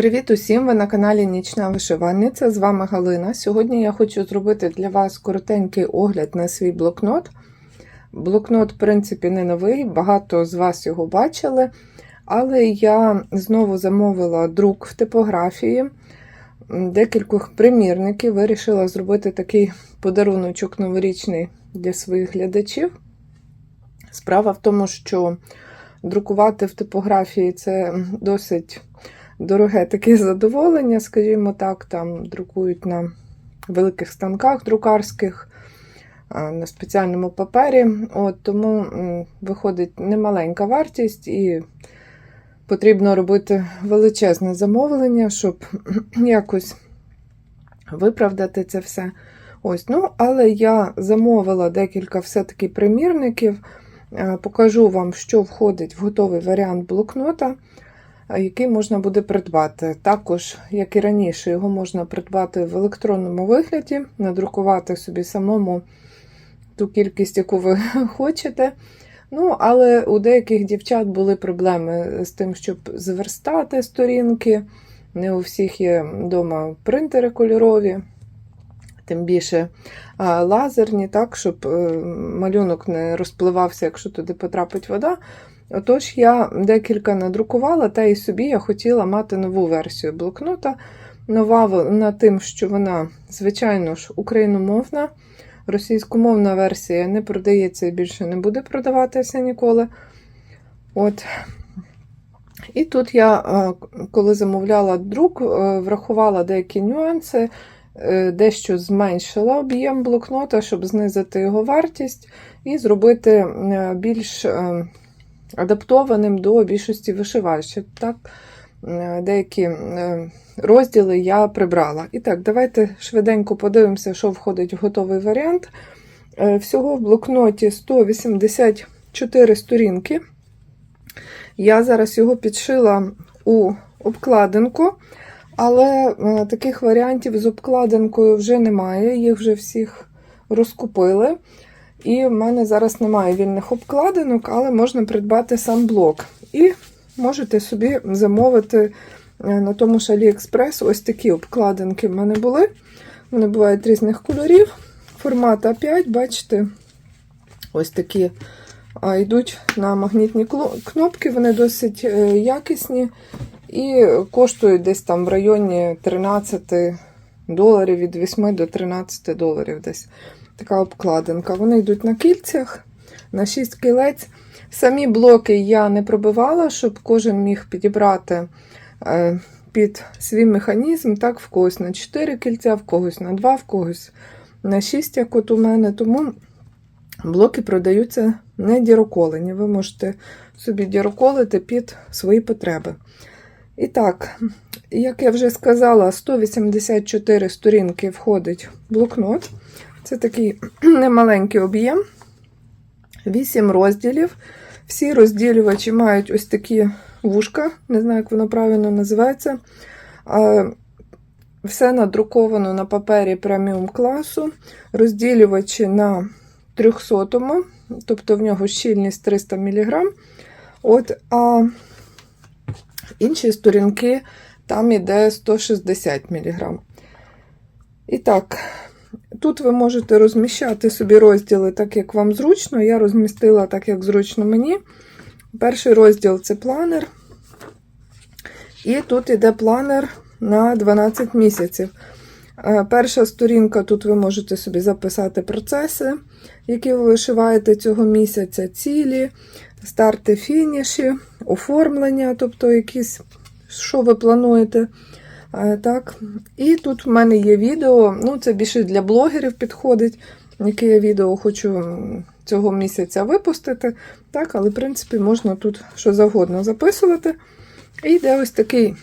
Привіт усім! Ви на каналі Нічна Вишивальниця. З вами Галина. Сьогодні я хочу зробити для вас коротенький огляд на свій блокнот. Блокнот, в принципі, не новий, багато з вас його бачили. Але я знову замовила друк в типографії декількох примірників. Вирішила зробити такий подаруночок новорічний для своїх глядачів. Справа в тому, що друкувати в типографії це досить дороге таке задоволення, скажімо так, там друкують на великих станках друкарських, на спеціальному папері. От, Тому виходить немаленька вартість і потрібно робити величезне замовлення, щоб якось виправдати це все. Ось, ну, Але я замовила декілька все-таки примірників. Покажу вам, що входить в готовий варіант блокнота який можна буде придбати. Також, як і раніше, його можна придбати в електронному вигляді, надрукувати собі самому ту кількість, яку ви хочете. Ну, Але у деяких дівчат були проблеми з тим, щоб зверстати сторінки. Не у всіх є вдома принтери кольорові, тим більше лазерні, так, щоб е, малюнок не розпливався, якщо туди потрапить вода. Отож, я декілька надрукувала, та і собі я хотіла мати нову версію блокнота. Нова на тим, що вона, звичайно ж, україномовна. Російськомовна версія не продається і більше не буде продаватися ніколи. От. І тут я, е, коли замовляла друк, е, врахувала деякі нюанси, е, дещо зменшила об'єм блокнота, щоб знизити його вартість і зробити більш адаптованим до більшості вишивальщик. Так, е, Деякі е, розділи я прибрала. І так, давайте швиденько подивимося, що входить в готовий варіант. Е, всього в блокноті 184 сторінки. Я зараз його підшила у обкладинку, але таких варіантів з обкладинкою вже немає, їх вже всіх розкупили. І в мене зараз немає вільних обкладинок, але можна придбати сам блок. І можете собі замовити е, на тому ж AliExpress ось такі обкладинки в мене були. Вони бувають різних кольорів. Формат А5, бачите, ось такі а, йдуть на магнітні кнопки, вони досить е, якісні і коштують десь там в районі 13 доларів від 8 до 13 доларів десь така обкладинка. Вони йдуть на кільцях, на 6 кілець. Самі блоки я не пробивала, щоб кожен міг підібрати е, під свій механізм. Так, в когось на 4 кільця, в когось на 2, в когось на 6, як от у мене. Тому блоки продаються не діроколені. Ви можете собі діроколити під свої потреби. І так, як я вже сказала, 184 сторінки входить блокнот. Це такий немаленький об'єм, 8 розділів. Всі розділювачі мають ось такі вушка, не знаю, як воно правильно називається. Все надруковано на папері преміум класу. Розділювачі на 300, тобто в нього щільність 300 мг. От, А інші сторінки там іде 160 мг. І так, Тут ви можете розміщати собі розділи так, як вам зручно. Я розмістила так, як зручно мені. Перший розділ це планер. І тут йде планер на 12 місяців. Е, перша сторінка, тут ви можете собі записати процеси, які ви вишиваєте цього місяця, цілі, старти, фініші, оформлення, тобто якісь, що ви плануєте. Так. І тут в мене є відео, ну це більше для блогерів підходить, яке я відео хочу цього місяця випустити. Так, Але, в принципі, можна тут що завгодно записувати. І йде ось такий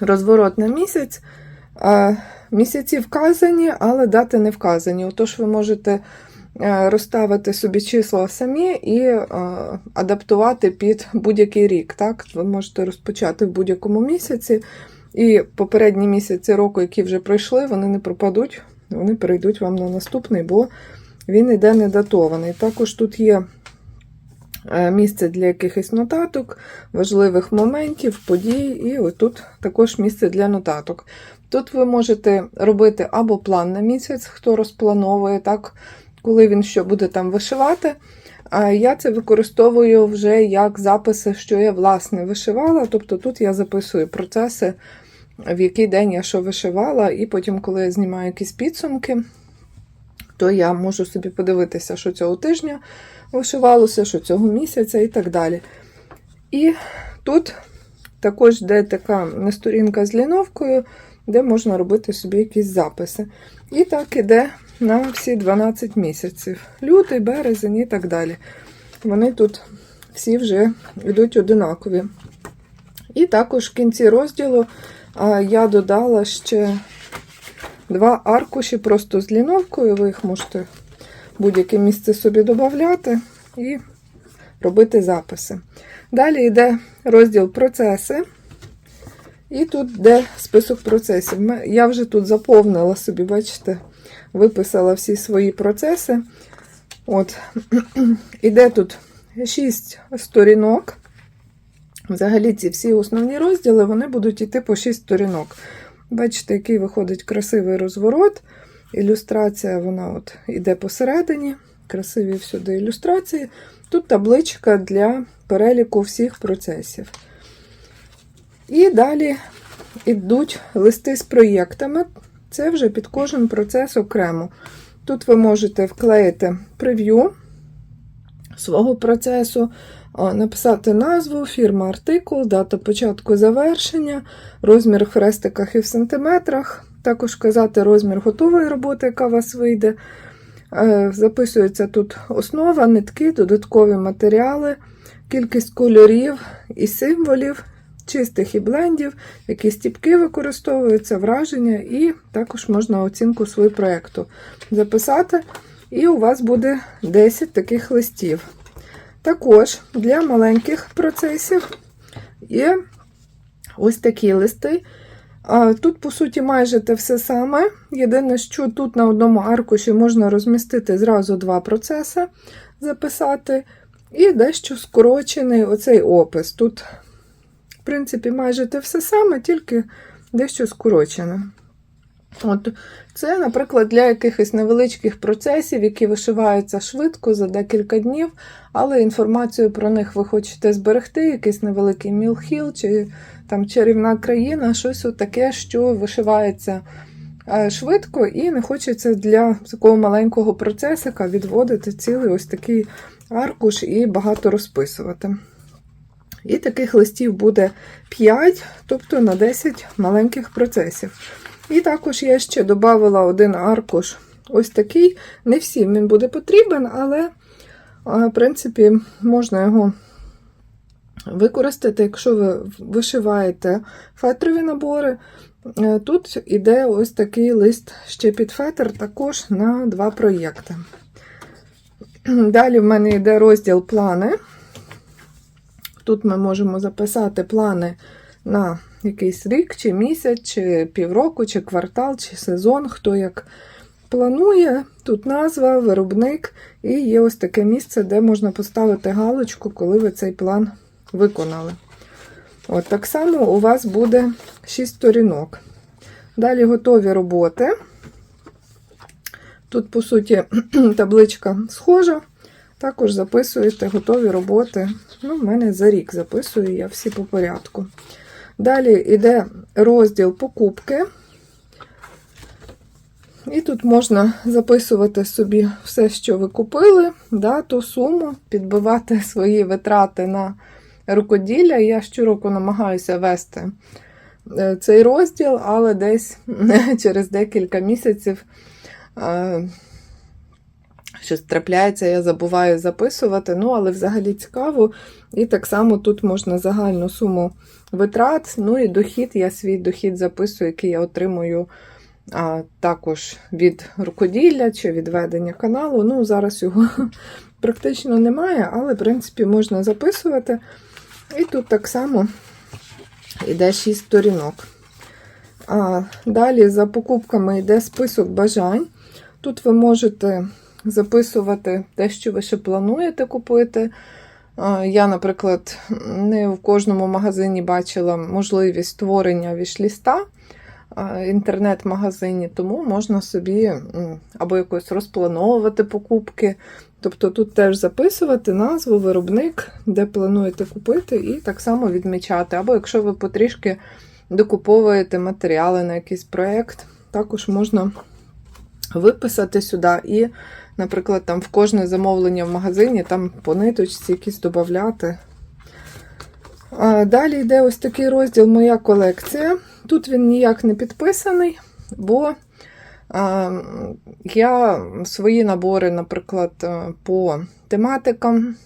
розворот на місяць. Місяці вказані, але дати не вказані. Отож, ви можете е, розставити собі числа самі і е, адаптувати під будь-який рік. Так? Ви можете розпочати в будь-якому місяці. І попередні місяці року, які вже пройшли, вони не пропадуть, вони перейдуть вам на наступний, бо він йде недатований. Також тут є е, місце для якихось нотаток, важливих моментів, подій, і отут також місце для нотаток. Тут ви можете робити або план на місяць, хто розплановує, так, коли він що буде там вишивати. А я це використовую вже як записи, що я власне вишивала. Тобто тут я записую процеси, в який день я що вишивала, і потім, коли я знімаю якісь підсумки, то я можу собі подивитися, що цього тижня вишивалося, що цього місяця і так далі. І тут також йде така сторінка з ліновкою, де можна робити собі якісь записи. І так іде на всі 12 місяців. Лютий, березень і так далі. Вони тут всі вже йдуть одинакові. І також в кінці розділу я додала ще два аркуші просто з ліновкою. Ви їх можете будь-яке місце собі додати і робити записи. Далі йде розділ процеси. І тут йде список процесів. Я вже тут заповнила собі, бачите, виписала всі свої процеси. От, іде тут 6 сторінок. Взагалі, ці всі основні розділи вони будуть йти по 6 сторінок. Бачите, який виходить красивий розворот. Ілюстрація, вона от іде посередині. Красиві всюди ілюстрації. Тут табличка для переліку всіх процесів. І далі йдуть листи з проєктами. Це вже під кожен процес окремо. Тут ви можете вклеїти прев'ю свого процесу, написати назву, фірма, артикул, дата початку завершення, розмір в хрестиках і в сантиметрах, також казати розмір готової роботи, яка у вас вийде. Е, Записується тут основа, нитки, додаткові матеріали, кількість кольорів і символів, чистих і блендів, які стіпки використовуються, враження, і також можна оцінку свого проєкту записати. І у вас буде 10 таких листів. Також для маленьких процесів є ось такі листи. Тут, по суті, майже те все саме. Єдине, що тут на одному аркуші можна розмістити зразу два процеси, записати, і дещо скорочений оцей опис. Тут, в принципі, майже те все саме, тільки дещо скорочене. От, Це, наприклад, для якихось невеличких процесів, які вишиваються швидко за декілька днів, але інформацію про них ви хочете зберегти, якийсь невеликий мілхіл чи там чарівна країна, щось таке, що вишивається е, швидко, і не хочеться для такого маленького процесика відводити цілий ось такий аркуш і багато розписувати. І таких листів буде 5, тобто на 10 маленьких процесів. І також я ще додала один аркуш ось такий. Не всім він буде потрібен, але, в принципі, можна його використати, якщо ви вишиваєте фетрові набори. Е, Тут іде ось такий лист ще під фетр, також на два проєкти. Далі в мене йде розділ плани. Тут ми можемо записати плани на якийсь рік, чи місяць, чи півроку, чи квартал, чи сезон, хто як планує. Тут назва, виробник, і є ось таке місце, де можна поставити галочку, коли ви цей план виконали. От Так само у вас буде 6 сторінок. Далі готові роботи. Тут, по суті, табличка схожа. Також записуєте готові роботи. Ну, в мене за рік записую я всі по порядку. Далі йде розділ покупки. І тут можна записувати собі все, що ви купили, дату, суму, підбивати свої витрати на рукоділля. Я щороку намагаюся вести е, цей розділ, але десь через декілька місяців е, щось трапляється, я забуваю записувати. Ну, але взагалі цікаво. І так само тут можна загальну суму витрат. Ну і дохід, я свій дохід записую, який я отримую а, також від рукоділля чи від ведення каналу. Ну, зараз його практично немає, але, в принципі, можна записувати. І тут так само йде 6 сторінок. А Далі за покупками йде список бажань. Тут ви можете записувати те, що ви ще плануєте купити. Я, наприклад, не в кожному магазині бачила можливість створення вішліста е, інтернет-магазині, тому можна собі або якось розплановувати покупки. Тобто тут теж записувати назву, виробник, де плануєте купити, і так само відмічати. Або якщо ви потрішки докуповуєте матеріали на якийсь проєкт, також можна виписати сюди і, наприклад, там в кожне замовлення в магазині там по ниточці якісь додати. Далі йде ось такий розділ Моя колекція. Тут він ніяк не підписаний, бо я свої набори, наприклад, е, по тематикам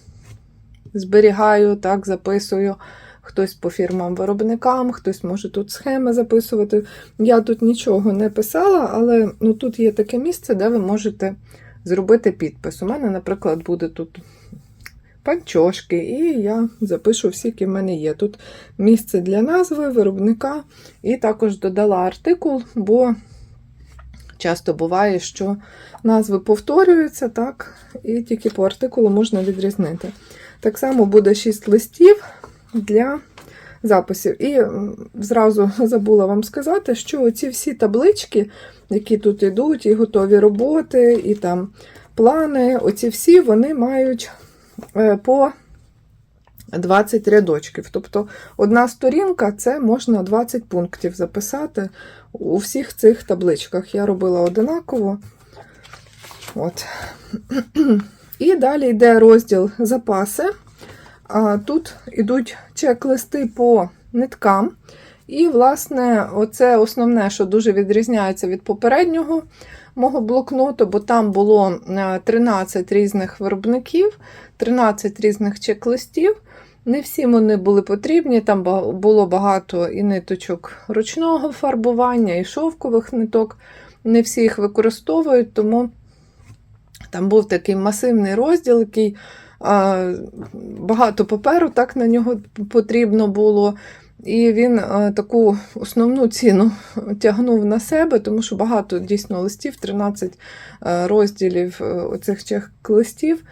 зберігаю, так, записую. Хтось по фірмам-виробникам, хтось може тут схеми записувати. Я тут нічого не писала, але ну, тут є таке місце, де ви можете зробити підпис. У мене, наприклад, буде тут панчошки, і я запишу всі, які в мене є. Тут місце для назви, виробника, і також додала артикул, бо часто буває, що назви повторюються, так, і тільки по артикулу можна відрізнити. Так само буде 6 листів для записів. І зразу забула вам сказати, що ці всі таблички, які тут йдуть, і готові роботи, і там плани, оці всі вони мають е, по 20 рядочків. Тобто одна сторінка це можна 20 пунктів записати у всіх цих табличках. Я робила одинаково. От. І далі йде розділ запаси. Тут йдуть чек-листи по ниткам. І, власне, оце основне, що дуже відрізняється від попереднього мого блокноту, бо там було е, 13 різних виробників, 13 різних чек-листів. Не всі вони були потрібні, там було багато і ниточок ручного фарбування, і шовкових ниток. Не всі їх використовують, тому там був такий масивний розділ, який багато паперу так на нього потрібно було. І він таку основну ціну тягнув на себе, тому що багато дійсно листів, 13 а, розділів е, оцих чек-листів.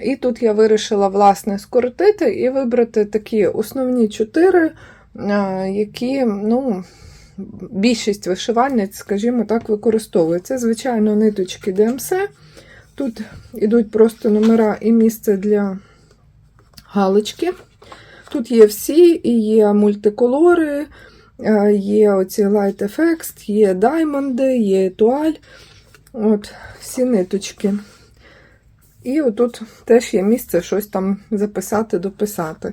І тут я вирішила, власне, скоротити і вибрати такі основні чотири, а, які, ну, більшість вишивальниць, скажімо так, використовує. Це, звичайно, ниточки ДМС. Тут йдуть просто номера і місце для галочки. Тут є всі, і є мультиколори, е, є оці Light Effects, є даймонди, є туаль. От, всі ниточки. І отут теж є місце щось там записати, дописати.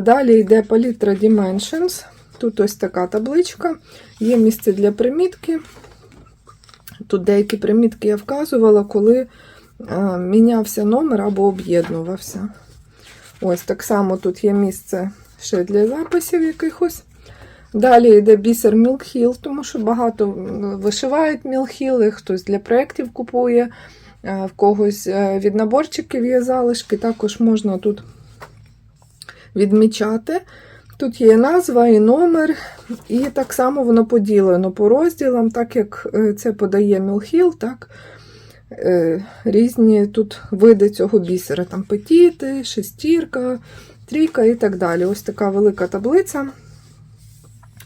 Далі йде палітра Dimensions. Тут ось така табличка, є місце для примітки. Тут деякі примітки я вказувала, коли а, мінявся номер або об'єднувався. Ось так само тут є місце ще для записів якихось. Далі йде бісер Мілхіл, тому що багато вишивають мілхіли, хтось для проєктів купує, е, в когось е, від наборчиків є залишки, також можна тут відмічати. Тут є назва і номер, і так само воно поділено по розділам, так як е, це подає Мілхіл, так е, різні тут види цього бісера. Там петіти, шестірка, трійка і так далі. Ось така велика таблиця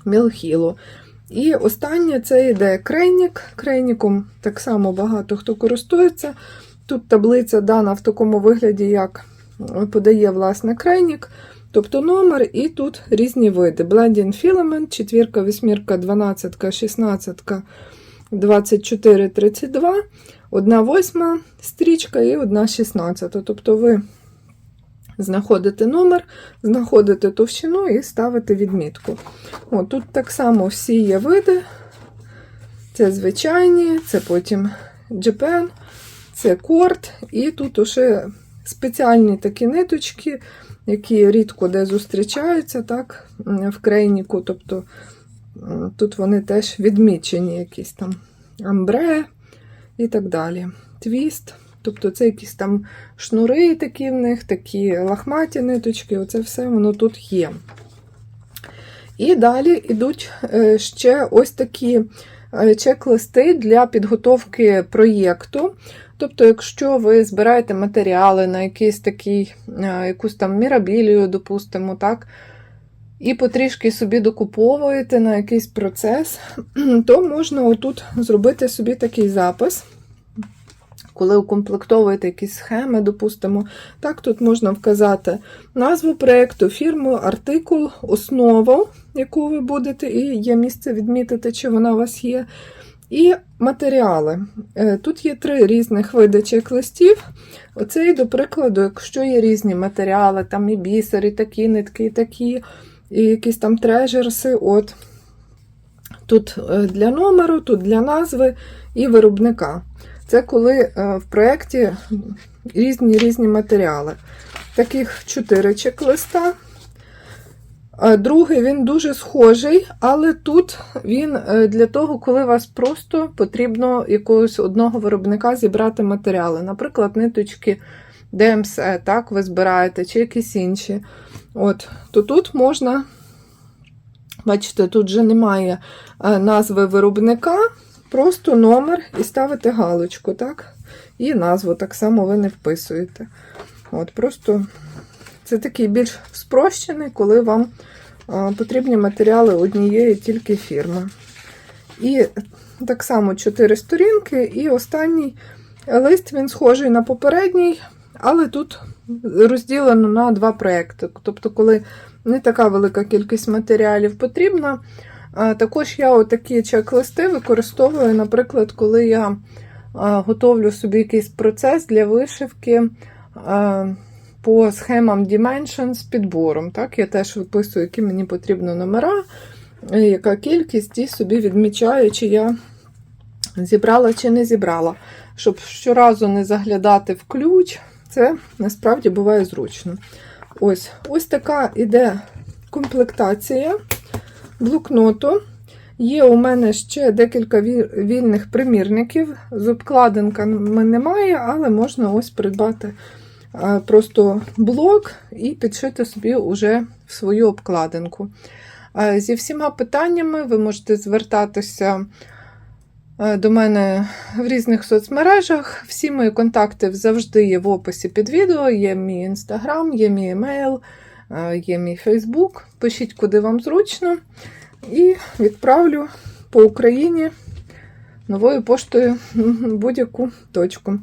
Мілхілу. І останнє це йде крейнік. Крейніком так само багато хто користується. Тут таблиця дана в такому вигляді, як подає власне крейнік. Тобто номер, і тут різні види. Blending Filament, четвірка, вісьмірка, 12, 16, 24, 32, одна восьма стрічка і одна 16. Тобто ви знаходите номер, знаходите товщину і ставите відмітку. О, тут так само всі є види. Це звичайні, це потім Japan, це корд, і тут уже спеціальні такі ниточки, які рідко де зустрічаються так, в крейніку. Тобто тут вони теж відмічені, якісь там амбре і так далі. Твіст. Тобто це якісь там шнури такі в них, такі лахматі ниточки, оце все воно тут є. І далі йдуть е, ще ось такі е, чек-листи для підготовки проєкту. Тобто, якщо ви збираєте матеріали на якийсь такий, е, якусь там мірабілію, допустимо, так, і потрішки собі докуповуєте на якийсь процес, то можна отут зробити собі такий запис. Коли укомплектовуєте якісь схеми, допустимо, так, тут можна вказати назву проєкту, фірму, артикул, основу, яку ви будете, і є місце відмітити, чи вона у вас є. І матеріали. Е, Тут є три різних види чек-листів. Оцей, до прикладу, якщо є різні матеріали, там і бісер, і такі нитки, і такі, і якісь там трежерси. От. Тут е, для номеру, тут для назви і виробника. Це коли е, в проєкті різні різні матеріали. Таких чотири чек-листа. Е, Другий він дуже схожий, але тут він е, для того, коли вас просто потрібно якогось одного виробника зібрати матеріали. Наприклад, ниточки DMC, так, ви збираєте, чи якісь інші. От, То тут можна, бачите, тут вже немає е, назви виробника, просто номер і ставите галочку, так? І назву так само ви не вписуєте. От, Просто це такий більш спрощений, коли вам потрібні матеріали однієї тільки фірми. І так само 4 сторінки, і останній лист він схожий на попередній, але тут розділено на два проекти. Тобто, коли не така велика кількість матеріалів потрібна. Також я отакі чек-листи використовую, наприклад, коли я готовлю собі якийсь процес для вишивки. По схемам Dimension з підбором. Так? Я теж виписую, які мені потрібні номера, яка кількість, і собі відмічаю, чи я зібрала чи не зібрала. Щоб щоразу не заглядати в ключ, це насправді буває зручно. Ось ось така іде комплектація блокноту. Є у мене ще декілька вільних примірників. З обкладинками немає, але можна ось придбати просто блок і підшити собі уже в свою обкладинку. Зі всіма питаннями ви можете звертатися до мене в різних соцмережах. Всі мої контакти завжди є в описі під відео. Є мій інстаграм, є мій емейл, є мій Фейсбук. Пишіть, куди вам зручно. І відправлю по Україні новою поштою будь-яку точку.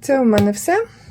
Це у мене все.